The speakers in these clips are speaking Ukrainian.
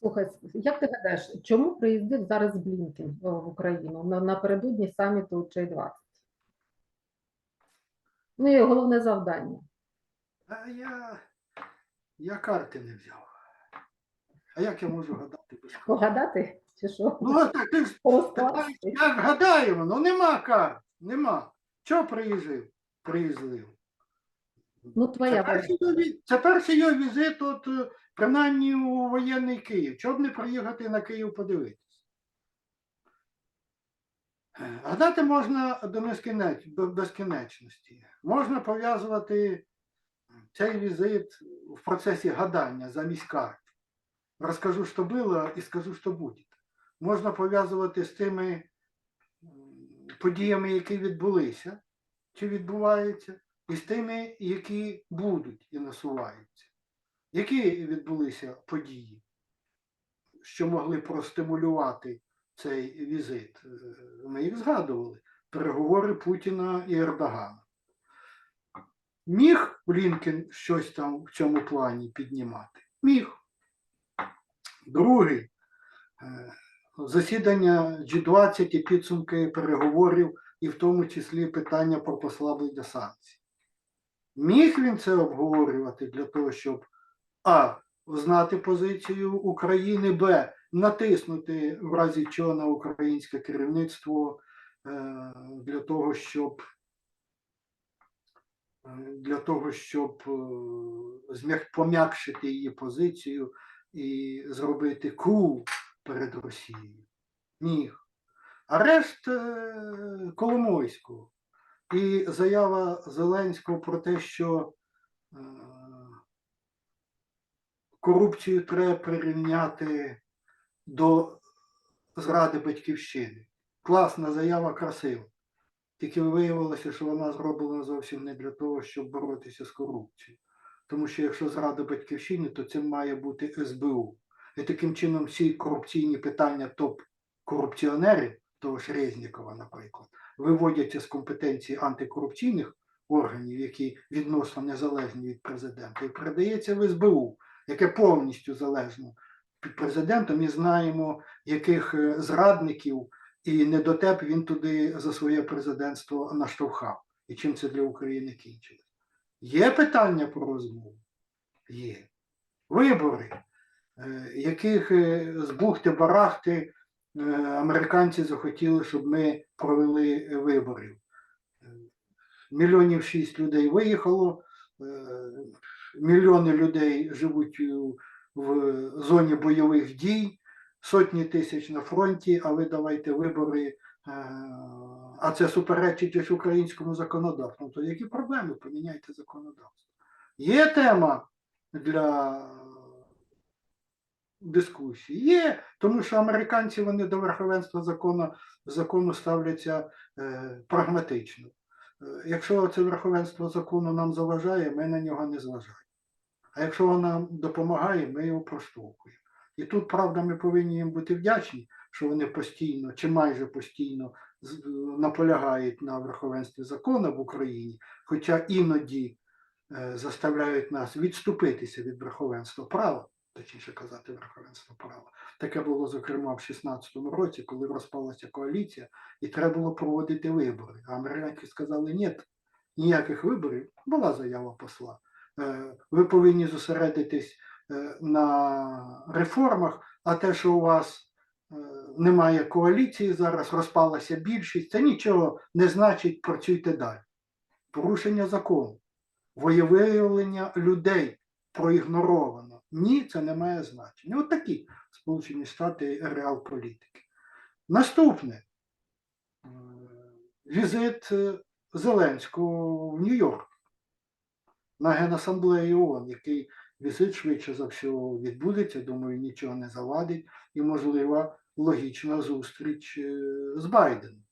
Слухай, як ти гадаєш, чому приїздив зараз Блінкен в Україну на, напередодні саміту Ч-20? Ну і головне завдання. А я, я карти не взяв. А як я можу гадати без карт? Погадати чи що? Ну, от так ти ж Розкласти? питаєш, як гадаємо, ну нема карт, нема. Чого приїздив? Приїздив. Ну, твоя Це перший, версія. його ві- це перший його візит, от, е, принаймні у воєнний Київ. Чого б не приїхати на Київ подивитися? Гадати можна до безкінечності. Можна пов'язувати цей візит в процесі гадання замість карт. Розкажу, що було, і скажу, що буде. Можна пов'язувати з тими подіями, які відбулися чи відбуваються, і з тими, які будуть і насуваються. Які відбулися події, що могли простимулювати цей візит? Ми їх згадували. Переговори Путіна і Ердогана. Міг Блінкен щось там в цьому плані піднімати? Міг. Другий е, засідання G20 і підсумки переговорів, і в тому числі питання про послаблення санкцій. Міг він це обговорювати для того, щоб А. Знати позицію України, Б. Натиснути в разі чого на українське керівництво е, для того, щоб е, для того, щоб е, пом'якшити її позицію і зробити кул перед Росією. Міг. Арешт Коломойського і заява Зеленського про те, що корупцію треба прирівняти до зради батьківщини. Класна заява, красива. Тільки виявилося, що вона зроблена зовсім не для того, щоб боротися з корупцією. Тому що якщо зрада батьківщини, то це має бути СБУ. І таким чином всі корупційні питання топ-корупціонерів, того ж Резнікова, наприклад, виводяться з компетенції антикорупційних органів, які відносно незалежні від президента, і передається в СБУ, яке повністю залежно від президента. Ми знаємо, яких е, зрадників і недотеп він туди за своє президентство наштовхав. І чим це для України кінчилось. Є питання про розмову? Є. Вибори, е, яких е, з бухти-барахти американці захотіли, щоб ми провели виборів. Мільйонів шість людей виїхало, мільйони людей живуть в зоні бойових дій, сотні тисяч на фронті, а ви давайте вибори, е, а це суперечить українському законодавству. То які проблеми? Поміняйте законодавство. Є тема для дискусії? Є, тому що американці вони до верховенства закону, закону ставляться е, прагматично. Е, Якщо це верховенство закону нам заважає, ми на нього не зважаємо. А якщо воно нам допомагає, ми його проштовхуємо. І тут, правда, ми повинні їм бути вдячні, що вони постійно чи майже постійно наполягають на верховенстві закону в Україні, хоча іноді е, заставляють нас відступитися від верховенства права, точніше казати, верховенства права. Таке було, зокрема, в 16-му році, коли розпалася коаліція, і треба було проводити вибори. А американці сказали, ні, ніяких виборів, була заява посла. Е, Ви повинні зосередитись е, на реформах, а те, що у вас е, немає коаліції зараз, розпалася більшість, це нічого не значить, працюйте далі. Порушення закону, воєвиявлення людей проігноровано. Ні, це не має значення. От такі Сполучені Штати реал політики. Наступне візит Зеленського в Нью-Йорк на Генасамблеї ООН, який візит швидше за всього відбудеться, думаю, нічого не завадить, і, можливо, логічна зустріч е, з Байденом.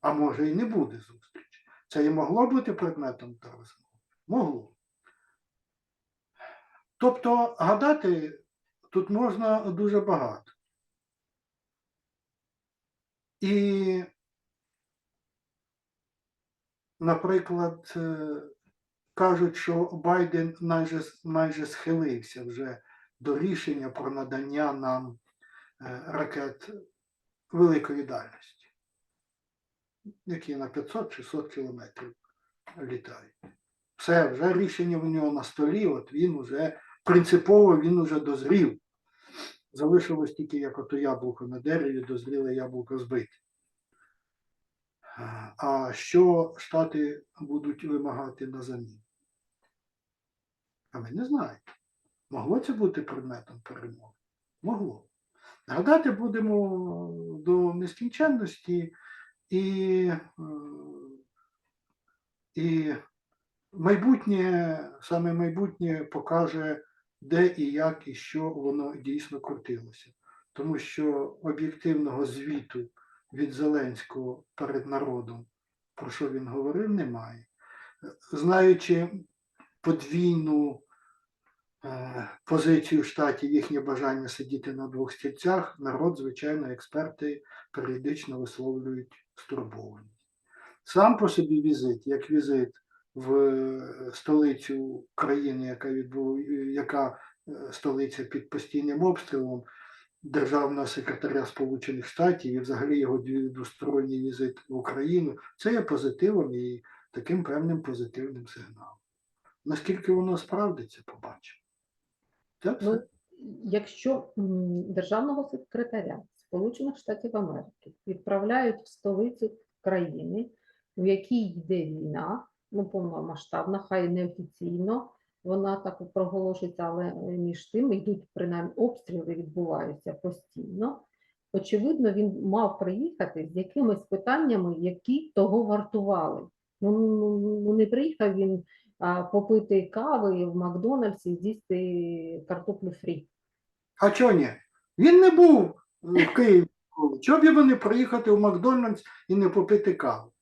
А може і не буде зустріч. Це і могло бути предметом та розмови? Могло. Тобто гадати тут можна дуже багато. І, наприклад, е, кажуть, що Байден майже, майже схилився вже до рішення про надання нам е, ракет великої дальності, які на 500-600 кілометрів літають. Все, вже рішення в нього на столі, от він уже принципово він уже дозрів. Залишилось тільки як ото яблуко на дереві, дозріле яблуко збити. Е, А що Штати будуть вимагати на замін? А ми не знаємо. Могло це бути предметом перемоги? Могло. Гадати будемо до нескінченності і, е, і майбутнє, саме майбутнє покаже, де і як, і що воно дійсно крутилося. Тому що об'єктивного звіту від Зеленського перед народом, про що він говорив, немає. Знаючи подвійну е, позицію штатів, їхнє бажання сидіти на двох стільцях, народ, звичайно, експерти періодично висловлюють стурбованість. Сам по собі візит, як візит в е, столицю країни, яка відбув, яка е, столиця під постійним обстрілом державного секретаря Сполучених Штатів і взагалі його двосторонній візит в Україну, це є позитивом і таким певним позитивним сигналом. Наскільки воно справдиться, побачимо. Це все. Ну, якщо державного секретаря Сполучених Штатів Америки відправляють в столицю країни, в якій йде війна, ну повномасштабна, хай неофіційно, вона так проголошується, але між тим йдуть принаймні обстріли відбуваються постійно. Очевидно, він мав приїхати з якимись питаннями, які того вартували. Ну, ну, ну, не приїхав він попити кави в Макдональдсі, з'їсти картоплю фрі. А чого ні? Він не був в Києві. Чого б йому не приїхати в Макдональдс і не попити каву?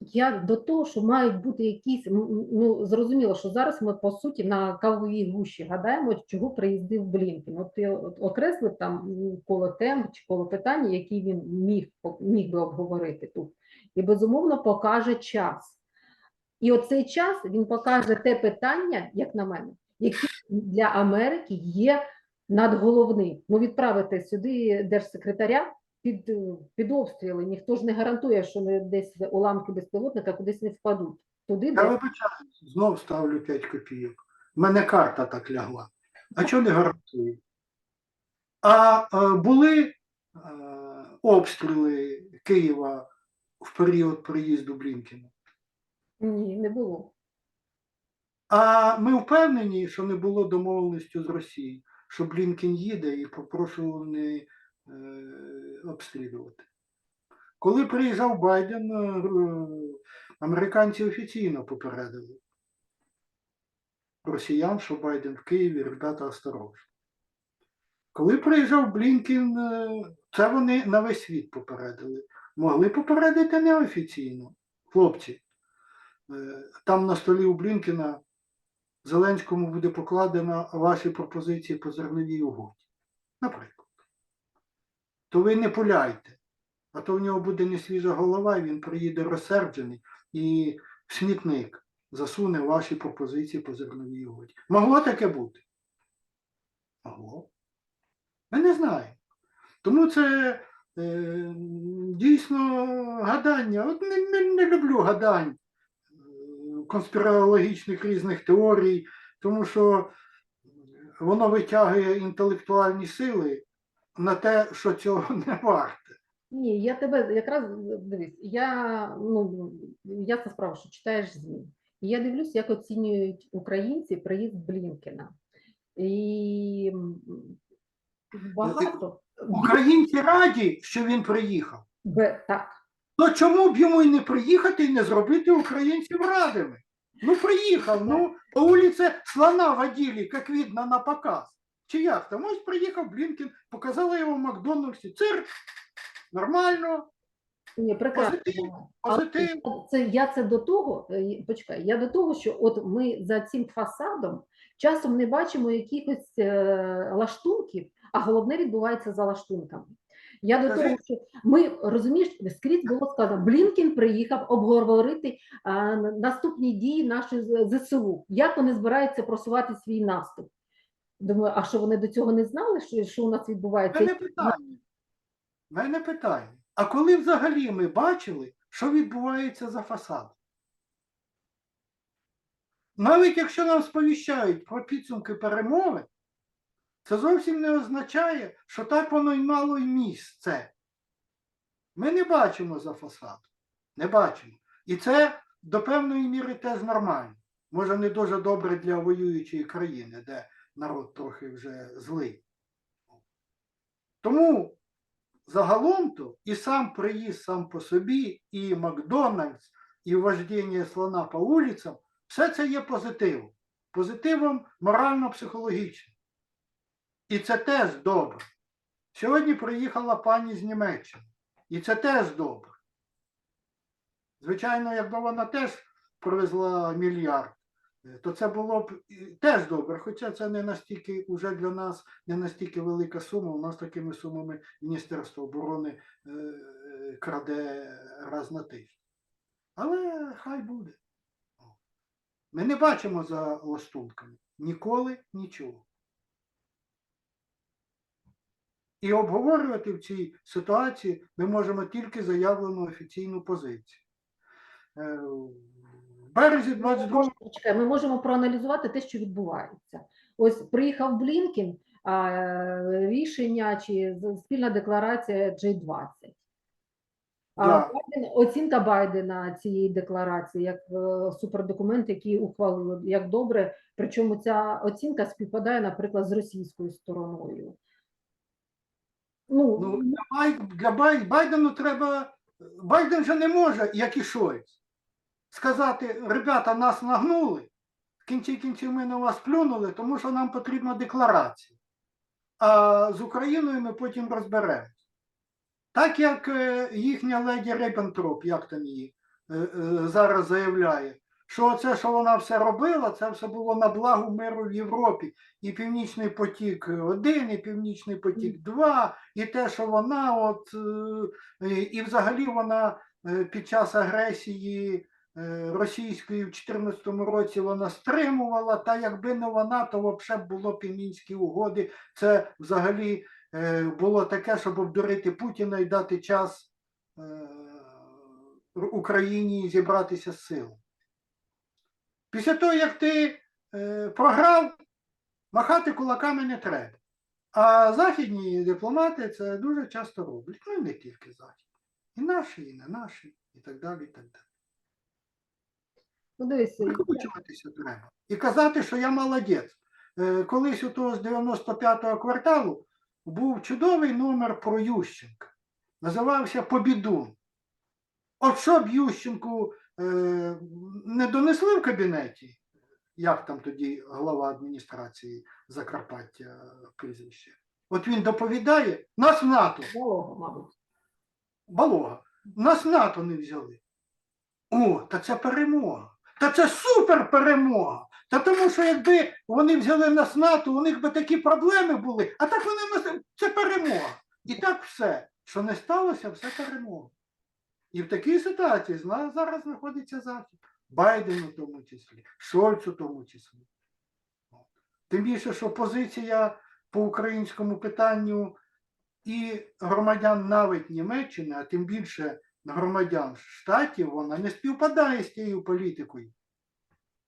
Я до того, що мають бути якісь, ну зрозуміло, що зараз ми по суті на кавовій гущі гадаємо, чого приїздив Блінкен. От ти окреслив там коло тем чи коло питань, які він міг, міг би обговорити тут. І безумовно покаже час. І оцей час він покаже те питання, як на мене, які для Америки є надголовним. Ну, відправити сюди держсекретаря під, е, під обстріли. Ніхто ж не гарантує, що не десь уламки безпілотника кудись не впадуть. Туди, Я де вибачаю, знов ставлю 5 копійок. У мене карта так лягла. А чого не гарантую? А е, були е, обстріли Києва в період приїзду Блінкіна? Ні, не було. А ми впевнені, що не було домовленості з Росією, що Блінкен їде і попрошу не е, обстрілювати. Коли приїжджав Байден, е, американці офіційно попередили росіян, що Байден в Києві, ребята, осторожно. Коли приїжджав Блінкен, е, це вони на весь світ попередили. Могли попередити неофіційно. Хлопці, там на столі у Блінкена Зеленському буде покладено ваші пропозиції по зерновій угоді. Наприклад. То ви не пуляйте, а то в нього буде не свіжа голова, і він приїде розсерджений і в смітник засуне ваші пропозиції по зерновій угоді. Могло таке бути? Могло. Ми не знаємо. Тому це е, дійсно гадання. От не, не, не люблю гадань е, конспірологічних різних теорій, тому що воно витягує інтелектуальні сили на те, що цього не варте. Ні, я тебе якраз дивись, я ну ясна справа, що читаєш ЗМІ. І я дивлюсь, як оцінюють українці приїзд Блінкена. І багато Українці раді, що він приїхав. Бе- так. То чому б йому і не приїхати і не зробити українців радими? Ну, приїхав, ну, по вулиці слона водили, як видно, на показ. Чи як там? Ось приїхав Блінкін, показали його в Макдональдсі. Цирк, нормально, Ні, прекрасно. Позитив. Це я це до того, е, почекай, я до того, що от ми за цим фасадом часом не бачимо якихось е, лаштунків, а головне відбувається за лаштунками. Я до того, що ми розумієш, скрізь було сказано, Блінкін приїхав обговорити а, наступні дії нашої ЗСУ, як вони збираються просувати свій наступ. Думаю, а що вони до цього не знали, що, що у нас відбувається? мене питання. Мене питання. А коли взагалі ми бачили, що відбувається за фасадом? Навіть якщо нам сповіщають про підсумки перемови, це зовсім не означає, що так воно й мало й місце. Ми не бачимо за фасадом. Не бачимо. І це до певної міри теж нормально. Може, не дуже добре для воюючої країни, де народ трохи вже злий. Тому загалом то і сам приїзд сам по собі, і Макдональдс, і вождіння слона по вулицям, все це є позитивом. Позитивом морально-психологічним. І це теж добре. Сьогодні приїхала пані з Німеччини. І це теж добре. Звичайно, якби вона теж привезла мільярд, то це було б теж добре. Хоча це не настільки уже для нас не настільки велика сума. У нас такими сумами Міністерство оборони е, е, краде раз на тиждень. Але хай буде. Ми не бачимо за ластунками ніколи нічого. І обговорювати в цій ситуації ми можемо тільки заявлену офіційну позицію. Е, В березі 22 Чекай, ми можемо проаналізувати те, що відбувається. Ось приїхав Блінкін, рішення чи спільна декларація G20. А Да. Байден, оцінка Байдена цієї декларації як е, супердокумент, який ухвалили, як добре. Причому ця оцінка співпадає, наприклад, з російською стороною. Ну, Ну, для, Бай, для Бай, Байдену треба. Байден же не може, як і Шольц, сказати: ребята, нас нагнули, в кінці кінців ми на вас плюнули, тому що нам потрібна декларація. А з Україною ми потім розберемось. Так як е, їхня леді Риббентроп, як там її е, е, зараз заявляє, що це, що вона все робила, це все було на благо миру в Європі. І Північний потік 1, і Північний потік 2, і те, що вона, от, е, і- і взагалі вона е, під час агресії е, російської в 2014 році вона стримувала, та якби не вона, то взагалі б було Північні угоди. Це взагалі е, було таке, щоб обдурити Путіна і дати час е, Україні зібратися з силами. Після того, як ти е, програв, махати кулаками не треба. А західні дипломати це дуже часто роблять. Ну і не тільки західні. І наші, і не наші, і так далі. і так далі. ну дивись, Викручуватися треба. І казати, що я молодець. Е, Колись у того з 95-го кварталу був чудовий номер про Ющенка. Називався Побідун. От що б Ющенку не донесли в кабінеті, як там тоді глава адміністрації Закарпаття е, прізвище. От він доповідає, нас в НАТО Волого, мабуть. Балога. Нас НАТО не взяли. О, та це перемога. Та це супер перемога. Та тому що якби вони взяли нас в НАТО, у них би такі проблеми були, а так вони нас це перемога. І так все, що не сталося, все перемога. І в такій ситуації зараз знаходиться Захід. Байден у тому числі, Шольц у тому числі. Тим більше, що позиція по українському питанню і громадян навіть Німеччини, а тим більше громадян штатів, вона не співпадає з тією політикою,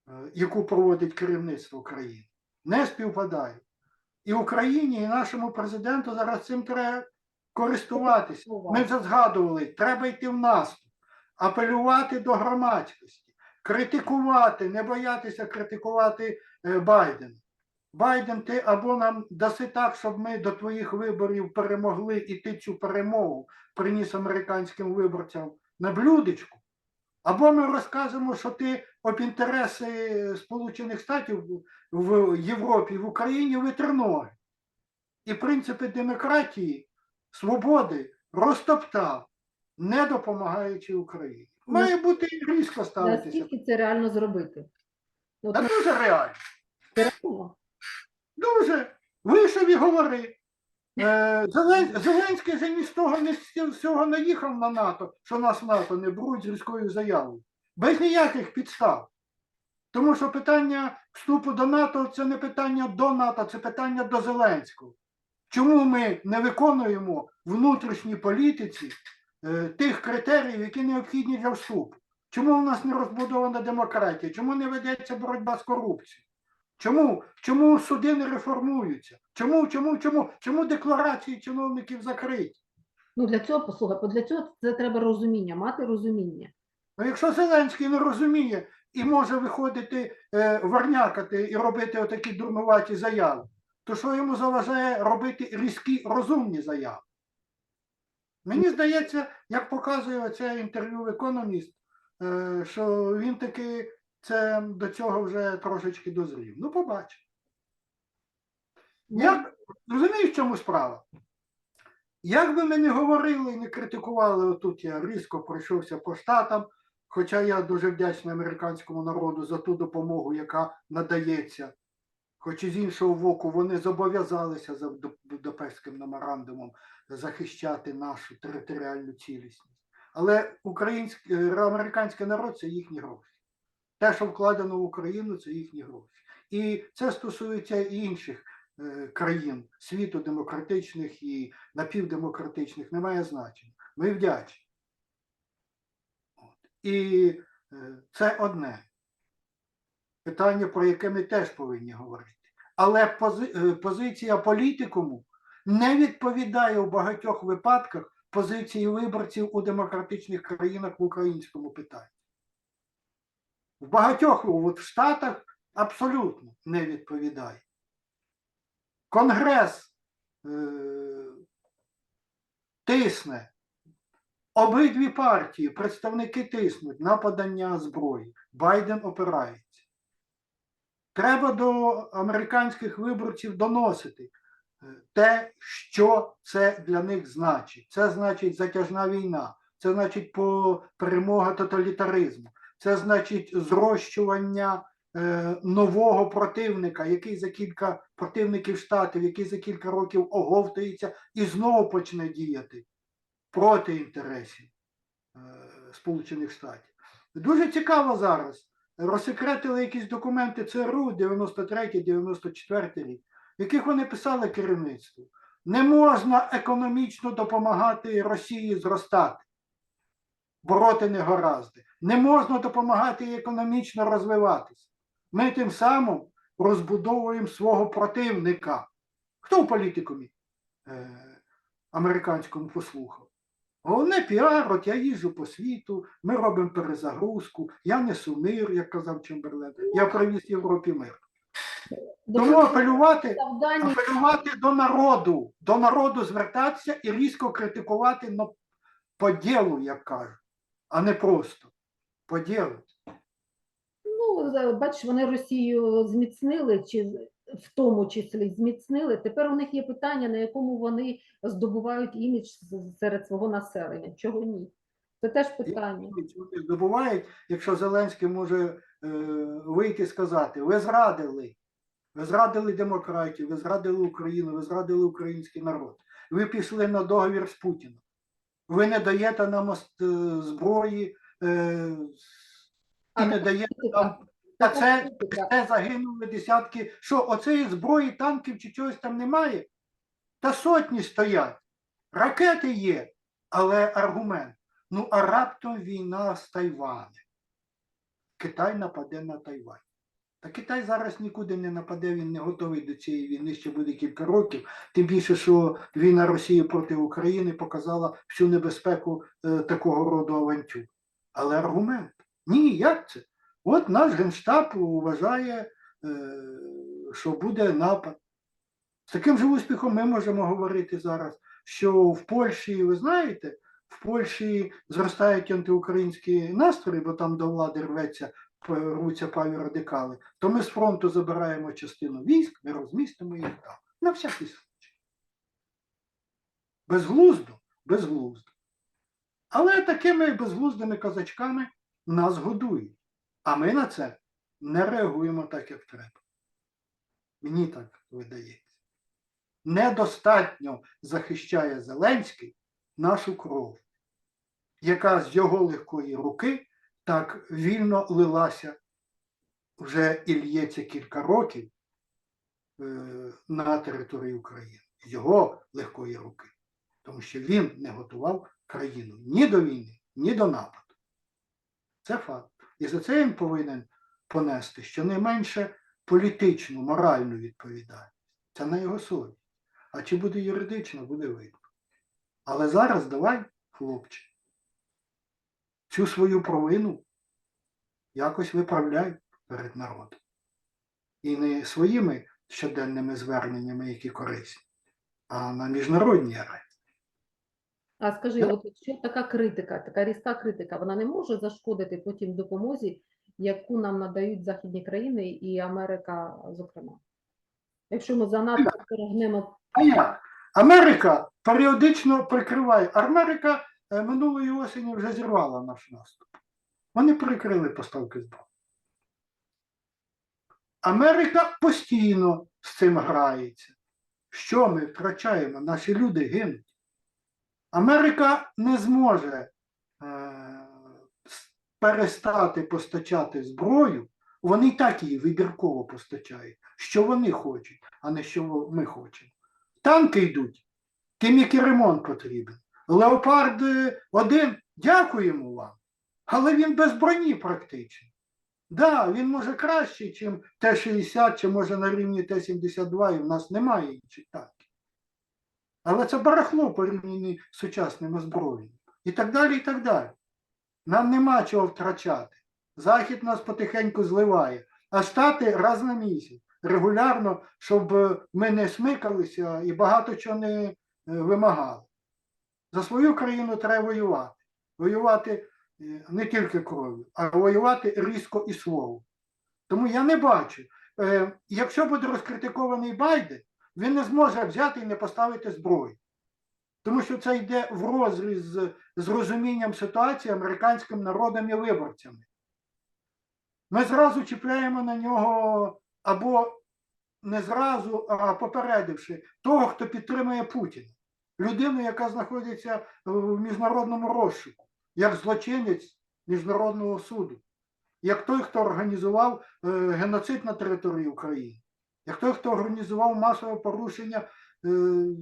е, яку проводить керівництво країни. Не співпадає. І Україні, і нашому президенту зараз цим треба користуватися. Ми вже згадували, треба йти в наступ, апелювати до громадськості, критикувати, не боятися критикувати е, Байдена. Байден, ти або нам даси так, щоб ми до твоїх виборів перемогли, і ти цю перемогу приніс американським виборцям на блюдечку, або ми розкажемо, що ти об інтереси Сполучених Штатів в Європі, в Україні витер ноги. І принципи демократії, свободи розтоптав, не допомагаючи Україні. Має бути різко ставитися. Наскільки це реально зробити? От, Та ну, дуже реально. це реально? Дуже. Вийшов і говори. Е, Зеленський же ні з того не їхав на НАТО, що нас НАТО не беруть з різкою заявою. Без ніяких підстав. Тому що питання вступу до НАТО це не питання до НАТО, це питання до Зеленського. Чому ми не виконуємо в внутрішній політиці е, тих критеріїв, які необхідні для вступу? Чому у нас не розбудована демократія? Чому не ведеться боротьба з корупцією? Чому? Чому суди не реформуються? Чому, чому, чому? Чому декларації чиновників закриті? Ну для цього послухай, бо для цього це треба розуміння, мати розуміння. Ну, якщо Зеленський не розуміє і може виходити е, варнякати і робити отакі дурнуваті заяви, то що йому заважає робити різкі розумні заяви? Мені здається, як показує це інтерв'ю в економіст, е, що він таки це до цього вже трошечки дозрів. Ну, побачимо. Ну, Як, розумієш, в чому справа? Як би ми не говорили і не критикували, отут я різко пройшовся по штатам, хоча я дуже вдячний американському народу за ту допомогу, яка надається. Хоч і з іншого боку, вони зобов'язалися за Буд- Будапештським меморандумом захищати нашу територіальну цілісність. Але український, е, американський народ це їхні гроші. Те, що вкладено в Україну, це їхні гроші. І це стосується і інших е, країн світу демократичних і напівдемократичних, немає значення. Ми вдячні. От. І е, це одне питання, про яке ми теж повинні говорити. Але пози, е, позиція політикуму не відповідає у багатьох випадках позиції виборців у демократичних країнах в українському питанні. В багатьох от в Штатах абсолютно не відповідає. Конгрес е, тисне, обидві партії, представники тиснуть на подання зброї. Байден опирається. Треба до американських виборців доносити е, те, що це для них значить. Це значить затяжна війна, це значить перемога тоталітаризму, це значить зрощування е, нового противника, який за кілька противників штатів, який за кілька років оговтується і знову почне діяти проти інтересів е, Сполучених Штатів. Дуже цікаво зараз. Розсекретили якісь документи ЦРУ 93-94 рік, в яких вони писали керівництву. Не можна економічно допомагати Росії зростати, бороти негаразди. Не можна допомагати їй економічно розвиватися. Ми тим самим розбудовуємо свого противника. Хто в політикумі е, американському послухав? Головне піар, от я їжджу по світу, ми робимо перезагрузку, я несу мир, як казав Чемберлен. Я привіз Європі мир. Тому апелювати, апелювати до народу, до народу звертатися і різко критикувати но по ділу, як кажуть, а не просто по ділу. Ну, бачиш, вони Росію зміцнили, чи в тому числі зміцнили. Тепер у них є питання, на якому вони здобувають імідж серед свого населення. Чого ні? Це теж питання. Вони здобувають, якщо Зеленський може е, вийти і сказати: ви зрадили, ви зрадили демократію, ви зрадили Україну, ви зрадили український народ. Ви пішли на договір з Путіним. Ви не даєте нам е, зброї е, і не даєте нам. Та це, це загинули десятки. Що, оцеї зброї, танків чи чогось там немає? Та сотні стоять. Ракети є, але аргумент. Ну, а раптом війна з Тайванем. Китай нападе на Тайвань. Та Китай зараз нікуди не нападе, він не готовий до цієї війни, ще буде кілька років. Тим більше, що війна Росії проти України показала всю небезпеку е, такого роду авантюр. Але аргумент. Ні, як це? От наш Генштаб вважає, е, що буде напад. З таким же успіхом ми можемо говорити зараз, що в Польщі, ви знаєте, в Польщі зростають антиукраїнські настрої, бо там до влади рветься, рвуться праві радикали, то ми з фронту забираємо частину військ, ми розмістимо їх там. На всякий случай. Безглуздо, безглуздо. Але такими безглуздими казачками нас годують. А ми на це не реагуємо так, як треба. Мені так видається. Недостатньо захищає Зеленський нашу кров, яка з його легкої руки так вільно лилася вже і лється кілька років е, на території України його легкої руки, тому що він не готував країну ні до війни, ні до нападу. Це факт. І за це він повинен понести щонайменше політичну, моральну відповідальність. Це на його совість. А чи буде юридично, буде видно. Але зараз давай, хлопче, цю свою провину якось виправляй перед народом. І не своїми щоденними зверненнями, які корисні, а на міжнародній арені. А скажи, от якщо така критика, така різка критика, вона не може зашкодити потім допомозі, яку нам надають західні країни і Америка, зокрема? Якщо ми занадто перегнемо А як? Америка періодично прикриває. Америка е, минулої осені вже зірвала наш наступ. Вони прикрили поставки зброї. Америка постійно з цим грається. Що ми втрачаємо? Наші люди гинуть. Америка не зможе е, перестати постачати зброю. Вони і так її вибірково постачають, що вони хочуть, а не що ми хочемо. Танки йдуть, тим, який ремонт потрібен. Леопард 1, дякуємо вам. Але він без броні практично. Да, він може кращий, ніж Т-60, чи може на рівні Т-72, і в нас немає інших танків. Але це барахло порівняно з сучасним озброєнням. І так далі, і так далі. Нам нема чого втрачати. Захід нас потихеньку зливає, а Штати раз на місяць регулярно, щоб ми не смикалися і багато чого не е, вимагали. За свою країну треба воювати. Воювати е, не тільки кров'ю, а воювати різко і словом. Тому я не бачу. Е, Якщо буде розкритикований Байден, він не зможе взяти і не поставити зброю. Тому що це йде в розріз з, з розумінням ситуації американським народом і виборцями. Ми зразу чіпляємо на нього або не зразу, а попередивши того, хто підтримує Путіна. Людину, яка знаходиться в міжнародному розшуку, як злочинець Міжнародного суду, як той, хто організував е, геноцид на території України, як той, хто організував масове порушення е, е,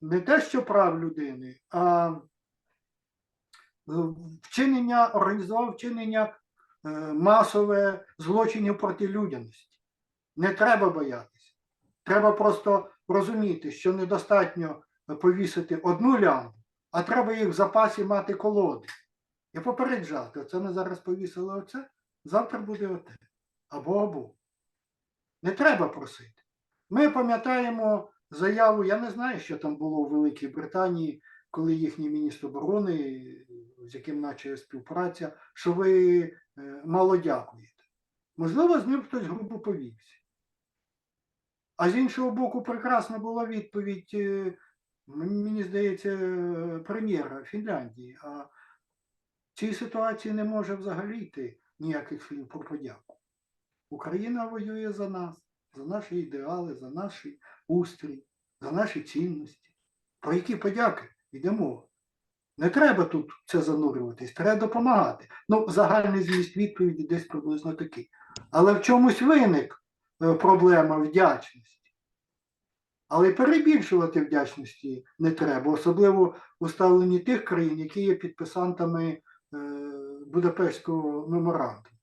не те, що прав людини, а е, вчинення, організував вчинення масове злочинів проти людяності. Не треба боятися. Треба просто розуміти, що недостатньо повісити одну лямпу, а треба їх в запасі мати колоди. І попереджати, оце ми зараз повісили оце, завтра буде оте. Або або. Не треба просити. Ми пам'ятаємо заяву, я не знаю, що там було у Великій Британії, коли їхній міністр оборони, з яким наче співпраця, що ви е, мало дякуєте. Можливо, з ним хтось грубо повівся. А з іншого боку, прекрасна була відповідь, е, мені здається, е, прем'єра Фінляндії. А цій ситуації не може взагалі йти ніяких слів про подяку. Україна воює за нас, за наші ідеали, за наш устрій, за наші цінності. Про які подяки йде мова? Не треба тут це занурюватись, треба допомагати. Ну, загальний зміст відповіді десь приблизно такий. Але в чомусь виник е, проблема вдячності. Але перебільшувати вдячності не треба, особливо у ставленні тих країн, які є підписантами е, Будапештського меморандуму.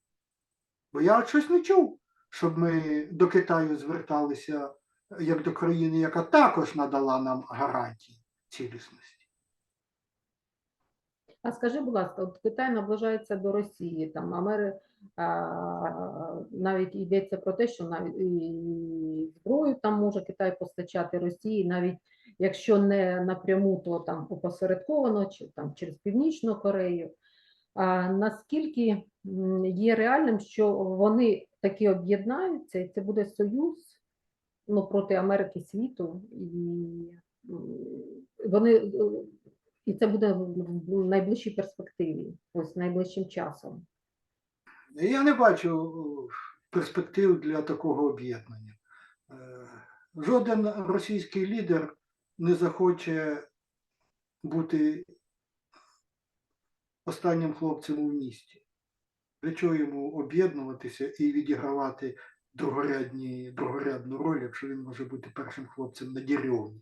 Бо я щось не чув, щоб ми до Китаю зверталися як до країни, яка також надала нам гарантії цілісності. А скажи, будь ласка, от Китай наближається до Росії, там Амери а, навіть йдеться про те, що навіть зброю там може Китай постачати Росії, навіть якщо не напряму, то там опосередковано, чи там через Північну Корею. Наскільки є реальним, що вони таки об'єднаються, і це буде союз ну, проти Америки світу, і вони е, і це буде в найближчій перспективі, ось найближчим часом. Я не бачу перспектив для такого об'єднання. Е, Жоден російський лідер не захоче бути останнім хлопцем у місті. Для чого йому об'єднуватися і відігравати другорядні, другорядну роль, якщо він може бути першим хлопцем на Дірьовні?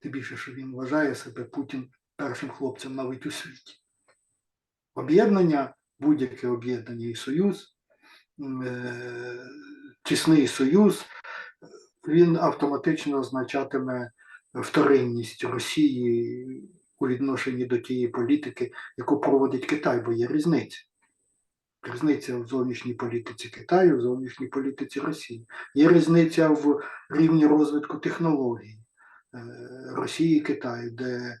Тим більше, що він вважає себе Путін першим хлопцем навіть у світі. Об'єднання, будь-яке об'єднання і союз, е, тісний союз, він автоматично означатиме вторинність Росії у відношенні до тієї політики, яку проводить Китай, бо є різниця. Різниця в зовнішній політиці Китаю, в зовнішній політиці Росії. Є різниця в рівні розвитку технологій е, Росії і Китаю, де е,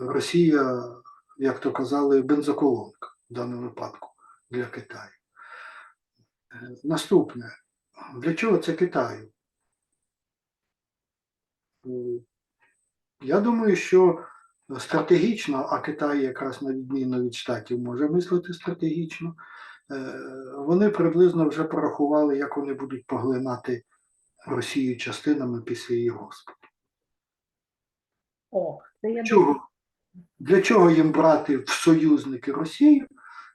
Росія, як то казали, бензоколонка в даному випадку для Китаю. Е, Наступне. Для чого це Китаю? Я думаю, що стратегічно, а Китай якраз на відміну від Штатів може мислити стратегічно, е, вони приблизно вже порахували, як вони будуть поглинати Росію частинами після її розпаду. О, це я Чого? Для чого їм брати в союзники Росію,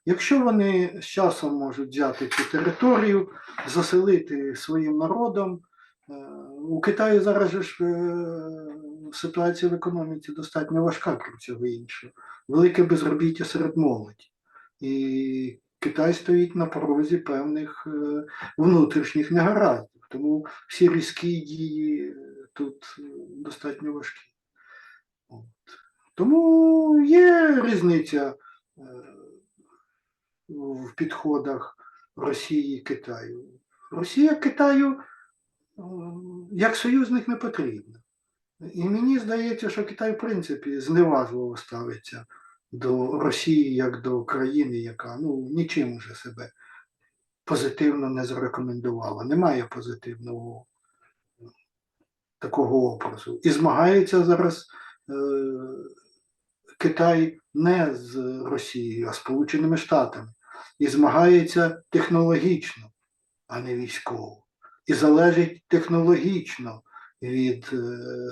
якщо вони з часом можуть взяти цю територію, заселити своїм народом? Е, У Китаї зараз ж е, ситуація в економіці достатньо важка, крім цього іншого. Велике безробіття серед молоді. І Китай стоїть на порозі певних е, внутрішніх негараздів. Тому всі різкі дії тут достатньо важкі. От. Тому є різниця в підходах Росії і Китаю. Росія Китаю як союзник не потрібна. І мені здається, що Китай, в принципі, зневажливо ставиться до Росії як до країни, яка ну, нічим уже себе позитивно не зарекомендувала. Немає позитивного е, такого образу. І змагається зараз е, Китай не з Росією, а з Сполученими Штатами. І змагається технологічно, а не військово. І залежить технологічно від е,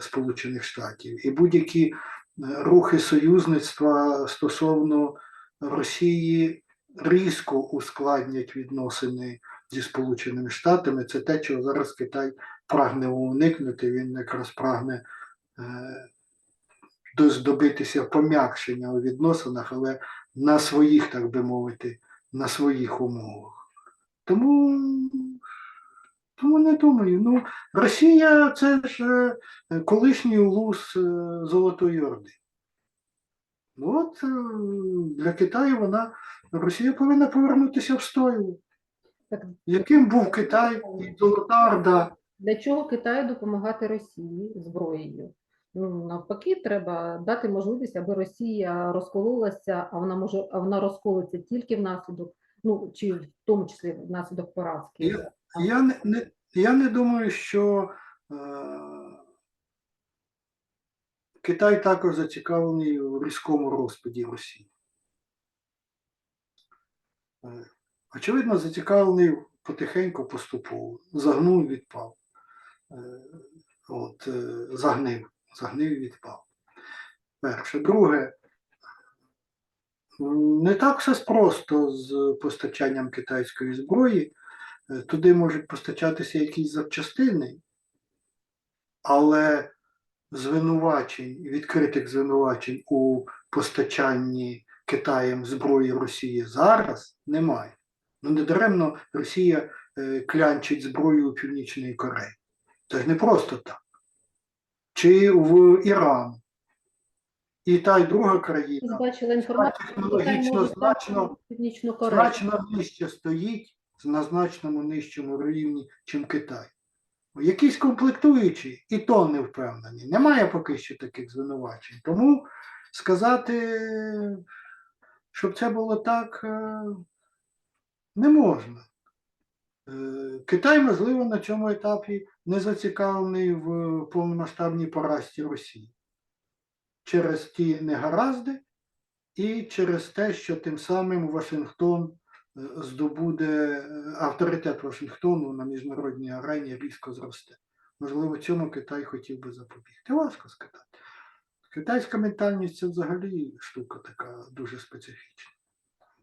Сполучених Штатів. І будь-які е, рухи союзництва стосовно Росії різко ускладнять відносини зі Сполученими Штатами. Це те, чого зараз Китай прагне уникнути. Він якраз прагне е, добитися пом'якшення у відносинах, але на своїх, так би мовити, на своїх умовах. Тому, тому не думаю. Ну, Росія це ж е, колишній улус е, Золотої Орди. Ну, От е, для Китаю вона Росія повинна повернутися в строю. Так, Яким був Китай і Золота Орда? Для чого Китаю допомагати Росії зброєю? Ну, навпаки, треба дати можливість, аби Росія розкололася, а вона може, а вона розколиться тільки внаслідок, ну чи в тому числі внаслідок поразки. Я- Я не, не, я не думаю, що е, Китай також зацікавлений в різкому розпаді Росії. Е, Очевидно, зацікавлений потихеньку поступово. Загнув відпав. Е, От, е, загнив, загнив відпав. Перше. Друге, не так все просто з постачанням китайської зброї. Е, Туди можуть постачатися якісь запчастини, але звинувачень, відкритих звинувачень у постачанні Китаєм зброї Росії зараз немає. Ну, недаремно Росія е, клянчить зброю у Північної Кореї. Це ж не просто так. Чи в Іран. І та, і друга країна бачила інформацію, технологічно значно значно нижче стоїть на значному нижчому рівні, чим Китай. Якісь комплектуючі, і то не впевнені. Немає поки що таких звинувачень. Тому сказати, щоб це було так, е, не можна. Е, Китай, можливо, на цьому етапі не зацікавлений в повномасштабній поразці Росії через ті негаразди і через те, що тим самим Вашингтон здобуде е, авторитет Вашингтону на міжнародній арені різко зросте. Можливо, цьому Китай хотів би запобігти. Важко сказати. Китайська ментальність це взагалі штука така дуже специфічна.